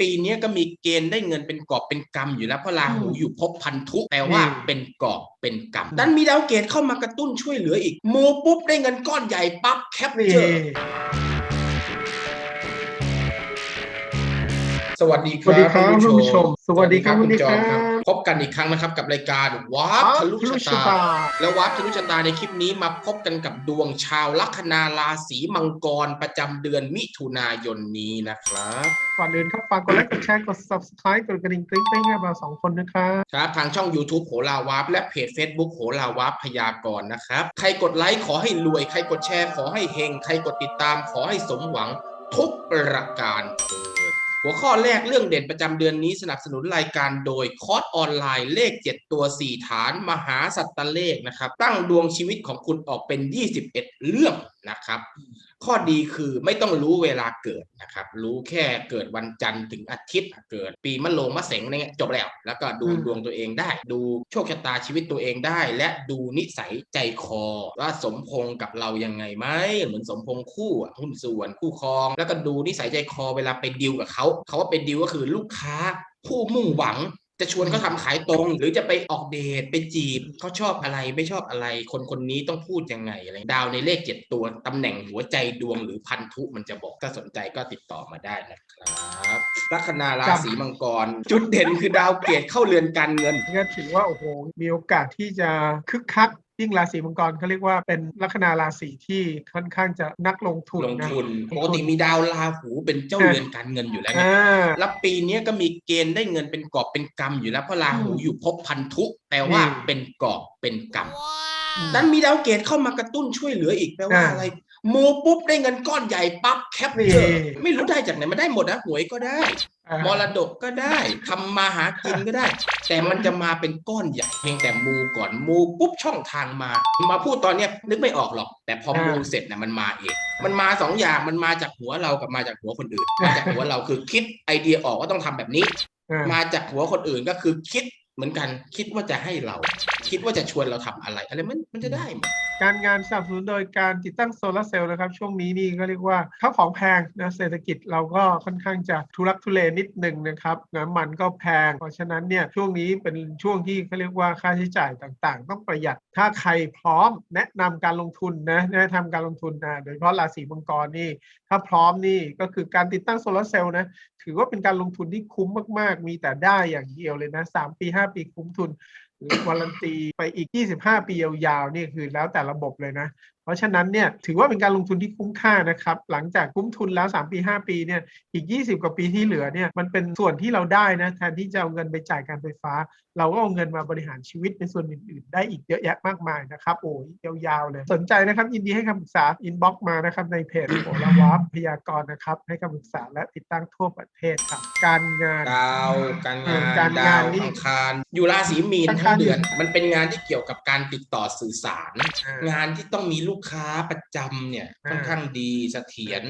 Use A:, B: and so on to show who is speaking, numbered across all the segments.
A: ปีเนี้ยก็มีเกณฑ์ได้เงินเป็นกอบเป็นกำอยู่แล้วเพราะราหู
B: อืม
A: อยู่ภพพันธุแปลว่า
B: อืม
A: เป็นกอบเป็นกำดันมีดาวเกตเข้ามากระตุ้นช่วยเหลืออีกมูปุ๊บได้เงินก้อนใหญ่ปั๊บแคป
B: นี่
A: เจอร์ สวัสดีค
B: สวัส
A: รั
B: ดี
A: บ
B: ครับ
A: ท่าน
B: คุณ
A: ผู้
B: ผู้
A: ช
B: ช
A: ม
B: มสวัสดีครับ
A: คุณ
B: สวัสดี
A: จอม
B: ครับ
A: พบกันอีกครั้งนะครับกับรายการวาร์ปทะลุ
B: ทะลุ
A: ชะ
B: ชะ
A: ตา
B: ตา
A: และวาร์ปทะลุชะตาในคลิปนี้มาพบกันกับดวงชาวลัคนาราศีมังกรประจำเดือนมิถุนายนนี้นะครับ
B: ก่อนอื่นครับฝากกดไลค์กดแชร์กด subscribe กดกระดิ่งกริ๊งกริ๊งให้เราสองคนนะครับ
A: ครับทางช่อง YouTube โหราวาร์ปและเพจ Facebook โหราวาร์ปพยากรณ์นะครับ ใครกดไลค์ขอให้รวยใครกดแชร์ขอให้เฮงใครกดติดตามขอให้สมหวังทุกประการเถิด หัวข้อแรกเรื่องเด่นประจำเดือนนี้สนับสนุนรายการโดยคอร์สออนไลน์เลข 7 ตัว 4 ฐานมหาสัตตเลขนะครับ ตั้งดวงชีวิตของคุณออกเป็น 21 เรื่องนะครับ ข้อดีคือไม่ต้องรู้เวลาเกิดนะครับ รู้แค่เกิดวันจันทร์ถึงอาทิตย์ เกิดปีมะโรงมะเสงอะไรเงี้ยจบแล้ว แล้วก็ดูดวงตัวเองได้ ดูโชคชะตาชีวิตตัวเองได้ และดูนิสัยใจคอ ว่าสมพงกับเรายังไงไหมเหมือนสมพงคู่หุ้นส่วนคู่ครอง แล้วก็ดูนิสัยใจคอเวลาไปดิวกับเขาเขาว่าเป็นดิวก็คือลูกค้าผู้มุ่งหวัง จะชวนเขาทำขายตรง หรือจะไปออกเดทไปจีบเขาชอบอะไรไม่ชอบอะไร คนคนนี้ต้องพูดยังไงอะไรดาวในเลขเจ็ดตัวตำแหน่งหัวใจดวงหรือพันธุมันจะบอกถ้าสนใจก็ติดต่อมาได้นะครับลัคนาราศีมังกร จุดเด่นคือดาวเกตเข้าเรือนการเงิน
B: ก็ถือว่าโอ้โหมีโอกาสที่จะคึกคัก ยิ่งราศีมังกรเขาเรียกว่าเป็นลัคนาราศีที่ค่อนข้างจะนักลงทุน
A: ลง
B: นะ
A: ทุนปกติมีดาวราหูเป็นเจ้าเรือนการเงินอยู่แล้วไง
B: อ่า
A: แล้วปีเนี้ยก็มีเกณฑ์ได้เงินเป็นกอบเป็นกำอยู่แล้วเพราะราหู
B: อืม
A: อยู่ภพพันธุแปลว่า
B: อืม
A: เป็นกอบเป็นกำ
B: อืม
A: ดันมีดาวเกตเข้ามากระตุ้นช่วยเหลืออีกแปลว่า
B: อ่า
A: อะไร มูปุ๊บได้เงินก้อนใหญ่ปั๊บแคปเจอร์
B: นี่
A: ไม่รู้ได้จากไหนมาได้หมดนะหวยก็ได้
B: อ่าม
A: รดกก็ได้ทำมาหากินก็ได้ แต่มันจะมาเป็นก้อนใหญ่เพียงแต่มูก่อนมูปุ๊บช่องทางมา มาพูดตอนเนี้ยนึกไม่ออกหรอก แต่พอมูเสร็จนะมันมาเองมันมาสองอย่างมันมาจากหัวเรากับมาจากหัวคนอื่นมาจากหัวเราคือคิดไอเดียออกว่าต้องทำแบบนี้
B: อ่า
A: มาจากหัวคนอื่นก็คือคิดเหมือนกันคิดว่าจะให้เรา คิดว่าจะชวนเราทำอะไรอะไรมันมันจะได้หม
B: การงานสนับสนุนโดยการติดตั้งโซลาร์เซลล์นะครับ ช่วงนี้นี่ก็เรียกว่าข้าของแพงนะเศรษฐกิจเราก็ค่อนข้างจะทุรักทุเลนิดหนึ่งนะครับน้ำมันก็แพง เพราะฉะนั้นเนี่ยช่วงนี้เป็นช่วงที่เขาเรียกว่าค่าใช้จ่ายต่างๆ ต้องประหยัดถ้าใครพร้อมแนะนำการลงทุนนะแนะนำการลงทุนนะโดยเฉพาะราศีมังกรนี่ถ้าพร้อมนี่ก็คือการติดตั้งโซลาร์เซลล์นะถือว่าเป็นการลงทุนที่คุ้มมากๆ มีแต่ได้อย่างเดียวเลยนะ3ปี 5 ปีคุ้มทุน หรือวารันตีไปอีก 25 ปียาวๆนี่คือแล้วแต่ระบบเลยนะ ราะฉะนั้นเนี่ยถือว่าเป็นการลงทุนที่คุ้มค่านะครับ หลังจากคุ้มทุนแล้ว 3 ปี 5 ปีเนี่ยอีก 20 กว่าปีที่เหลือเนี่ยมันเป็นส่วนที่เราได้นะแทนที่จะเอาเงินไปจ่ายการไฟฟ้า เราก็เอาเงินมาบริหารชีวิตในส่วนอื่นๆ ได้อีกเยอะแยะมากมายนะครับ โอ้ยยาวๆเลย สนใจนะครับ ยินดีให้คำปรึกษาอินบ็อกมานะครับในเพจโอลาวาพยากรณ์นะครับ ให้คำปรึกษาและติดตั้งทั่วประเทศครับ การงาน
A: ดาวการงาน
B: การงาน
A: ดาว
B: นี่
A: อังคารอยู่ราศีมีน
B: อัง
A: ทั้
B: คารง
A: เดือน มันเป็นงานที่เกี่ยวกับการติดต่อสื่อสาร
B: อ่า
A: งานที่ต้องมีลูกค้าประจำเนี่ย
B: อ่า
A: ค่อนข้างดีเสถียร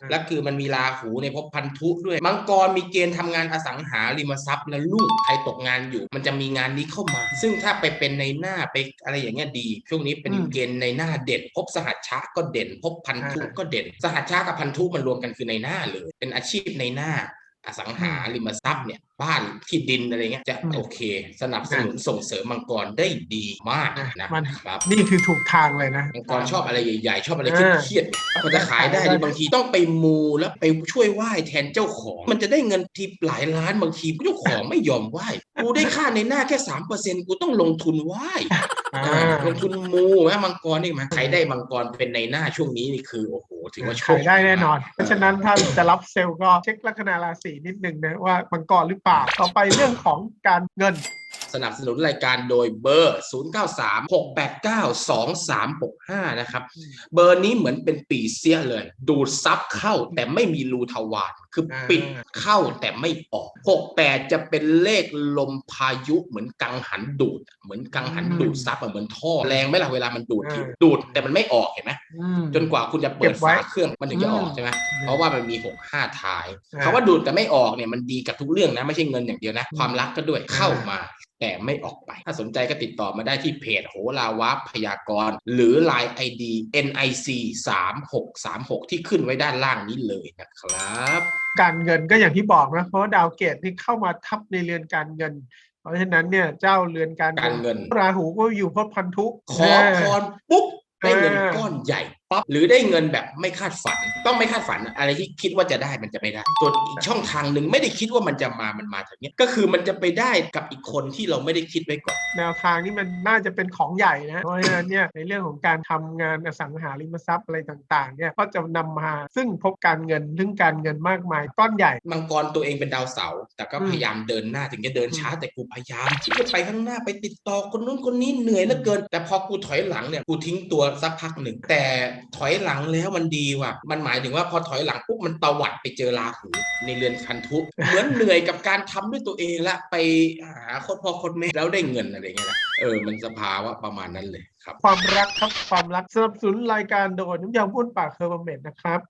B: อ่า
A: และคือมันมีราหูในภพพันธุด้วย มังกรมีเกณฑ์ทำงานอสังหาริมทรัพย์และลุ่งใครตกงานอยู่ มันจะมีงานนี้เข้ามา ซึ่งถ้าไปเป็นในหน้าไปอะไรอย่างเงี้ยดีช่วงนี้เป็น
B: อืม
A: เกณฑ์ในหน้าเด่นภพสหัชชะก็เด่นภพพันธุ
B: อ่า
A: ก็เด่น สหัชชะกับพันธุมันรวมกันคือในหน้าเลย เป็นอาชีพในหน้า อสังหาริมทรัพย์เนี่ยบ้านที่ดินอะไรเงี้ยจะ
B: อืม
A: โอเค สนับสนุนส่งเสริมมังกรได้ดีมาก
B: อะ
A: นะ
B: มัน
A: ครับ
B: นี่คือถูกทางเลยนะ
A: มังกรชอบอะไรใหญ่ๆ ชอบอะไร
B: อ่า
A: เครียดๆมันจะขายได้นี่บางทีต้องไปมูแล้วไปช่วยไหว้แทนเจ้าของ มันจะได้เงินทีหลายล้านบางทีเจ้าของไม่ยอมไหว้กูได้ค่าในหน้าแค่สามเปอร์เซ็นกูต้องลงทุนไหว้
B: อ่า
A: อ่า ลงทุนมูนะมังกรนี่มาใครได้มังกรเป็นในหน้าช่วงนี้นี่คือโอ้โหถือว่าโชค
B: ขายได้แน่นอน
A: มาก
B: เพราะฉะนั้นถ้าจะรับเซลล์ก็เช็คลัคนาราศีนิดนึงนะว่ามังกรหรือเปล่าต่อไปเรื่องของการเงิน
A: สนับสนุนรายการโดยเบอร์ 0936892365 นะครับ เบอร์นี้เหมือนเป็นปีเสียเลย ดูดซับเข้าแต่ไม่มีรูทวารคืออาปิดเข้าแต่ไม่ออก 68 จะเป็นเลขลมพายุเหมือนกังหันดูด เหมือนกังหันดูดซับอะเหมือนท่อแรงไหมล่ะเวลามันดูดทีดูดแต่มันไม่ออกเห็นไหม
B: อืม
A: จนกว่าคุณจะเปิ
B: เก็
A: ด
B: บไว้
A: ฝาเครื่องมันถึงจะออก
B: อืม
A: ใช่ไหมเพราะว่ามันมี 65ท้าย
B: อ่า
A: คำว่าดูดแต่ไม่ออกเนี่ยมันดีกับทุกเรื่องนะไม่ใช่เงินอย่างเดียวนะ
B: อืม
A: ความรักก็ด้วย
B: อ่า
A: เข้ามา แต่ไม่ออกไป ถ้าสนใจก็ติดต่อมาได้ที่เพจโหราวาพยากรณ์ หรือ Line ID NIC 3636 ที่ขึ้นไว้ด้านล่างนี้เลยนะครับ
B: การเงินก็อย่างที่บอกนะเพราะว่าดาวเกตนี่เข้ามาทับในเรือนการเงินเพราะฉะนั้นเนี่ยเจ้าเรือนการ
A: การเงิน
B: ราหูก็อยู่เพราะพันธุ
A: ขอพรปุ๊บได้เงิน
B: เออ
A: ก้อนใหญ่ ปั๊บหรือได้เงินแบบไม่คาดฝัน ต้องไม่คาดฝันอะอะไรที่คิดว่าจะได้มันจะไม่ได้ตัวอีกช่องทางหนึ่งไม่ได้คิดว่ามันจะมามันมาทางเนี้ยก็คือมันจะไปได้กับอีกคนที่เราไม่ได้คิดไว้ก่อน
B: แนวทางนี้มันน่าจะเป็นของใหญ่นะ เพราะฉะนั้นเนี่ยในเรื่องของการทำงานอสังหาริมทรัพย์อะไรต่างๆเนี่ยก็จะนำมาซึ่งพบการเงินเรื่องการเงินมากมายก้อนใหญ่
A: มังกรตัวเองเป็นดาวเสาร์แต่ก็
B: อืม
A: พยายามเดินหน้าถึงจะเดินช้า
B: อืม
A: แต่กูพยายามที่จะไปข้างหน้าไปติดต่อคนนู้นคนนี้เหนื่อยเหลือเกิน แต่พอกูถอยหลังเนี่ยกูทิ้งตัวสักพักหนึ่งแต่ถอยหลังแล้วมันดีว่ะ มันหมายถึงว่าพอถอยหลังปุ๊บมันตวัดไปเจอราหูในเรือนพันธุเหมือนเหนื่อยกับการทำด้วยตัวเองละไปหาโคตรพ่อโคตรแม่แล้วได้เงินอะไรเงี้ยนะเออมันสภาวะประมาณนั้นเลยครับ
B: ความรักครับความรักสนับสนุนรายการโดยน้ำยาบ้วนปากเคอร์บเมดนะครับ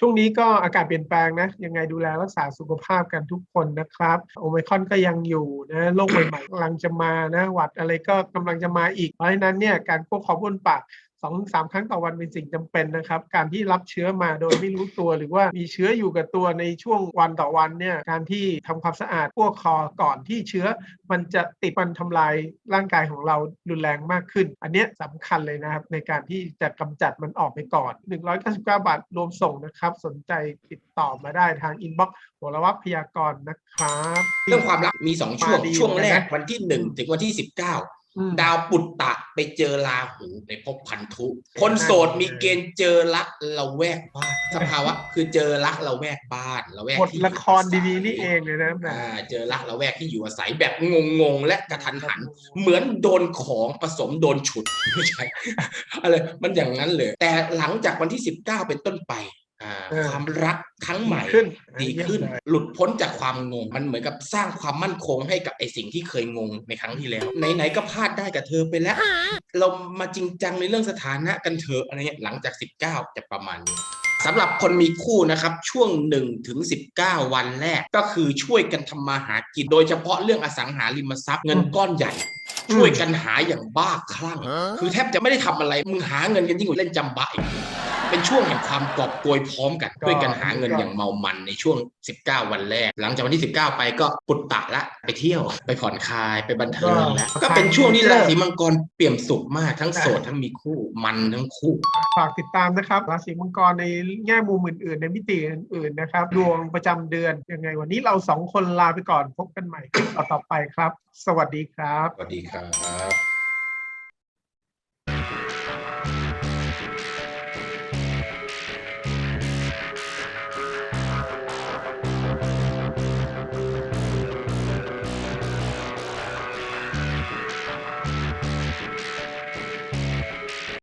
B: ช่วงนี้ก็อากาศเปลี่ยนแปลงนะ ยังไงดูแลรักษาสุขภาพกันทุกคนนะครับ โอไมคอนก็ยังอยู่นะโรคใหม่ๆกำลังจะมานะหวัดอะไรก็กำลังจะมาอีก เพราะฉะนั้นเนี่ยการพวกขอบ้วนปาก สองสามครั้งต่อวันเป็นสิ่งจำเป็นนะครับ การที่รับเชื้อมาโดยไม่รู้ตัว หรือว่ามีเชื้ออยู่กับตัวในช่วงวันต่อวันเนี่ยการที่ทำความสะอาดพวกคอก่อนที่เชื้อ มันจะติดมันทำลายร่างกายของเรารุนแรงมากขึ้น อันเนี้ยสำคัญเลยนะครับในการที่จะกำจัดมันออกไปก่อน 199 บาทรวมส่งนะครับ สนใจติดต่อมาได้ทางอินบ็อกซ์หัวละวัพยากรณ์นะครับ
A: เรื่องความรักมีสองช่วง
B: มาดี
A: ช่วงแรก
B: เหมือนกันนะ
A: วันที่หนึ่ง
B: อืม
A: ถึงวันที่สิบเก้า
B: อืม
A: ดาวปุตตะไปเจอราหูในภพพันธุ คนโสดมีเกณฑ์เจอรักละแวกบ้านสภาวะคือเจอรักละแวกบ้านละแวก
B: บท
A: ที่
B: ละครดีๆนี่เองเลยนะแบบ
A: อ่าเจอรักละแวกที่อยู่อาศัยแบบงงๆและกระทันหัน เหมือนโดนของผสมโดนฉุดไม่ใช่อะไรมันอย่างนั้นเลย แต่หลังจากวันที่ 19 เป็นต้นไปอ่า
B: เออ
A: ความรักครั้งใหม่
B: ขึ้น
A: ดีขึ้น หลุดพ้นจากความงง มันเหมือนกับสร้างความมั่นคงให้กับไอสิ่งที่เคยงงในครั้งที่แล้ว ไหนๆก็พลาดได้กับเธอไปแล้ว เรามาจริงจังในเรื่องสถานะกันเถอะอะไรเงี้ยหลังจาก 19 จะประมาณนี้สำหรับคนมีคู่นะครับช่วง1ถึง19 วันแรกก็คือช่วยกันทำมาหากิน โดยเฉพาะเรื่องอสังหาริมทรัพย์เงินก้อนใหญ่ ช่วยกันหาอย่างบ้าคลั่ง คือแทบจะไม่ได้ทำอะไร มึงหาเงินกันยิ่งกว่าเล่นจำบะอีกเป็นช่วงแห่งความกอบโกยพร้อมกัน
B: ก็
A: ช่วยกันหาเงินอย่างเมามันในช่วง 19 วันแรก หลังจากวันที่ 19 ไปก็ปุตตะละไปเที่ยวไปผ่อนคลายไปบันเทิงแล้วก็เป็นช่วงที่ราศีมังกรเปี่ยมสุขมากทั้งโสดทั้งมีคู่มันทั้งคู่
B: ฝากติดตามนะครับราศีมังกรในแง่มุมอื่นๆ ในมิติอื่นๆนะครับดวงประจำเดือนยังไงวันนี้เราสองคนลาไปก่อนพบกันใหม่คลิปต่อๆไปครับ สวัสดีครับ
A: สวัสดีครับ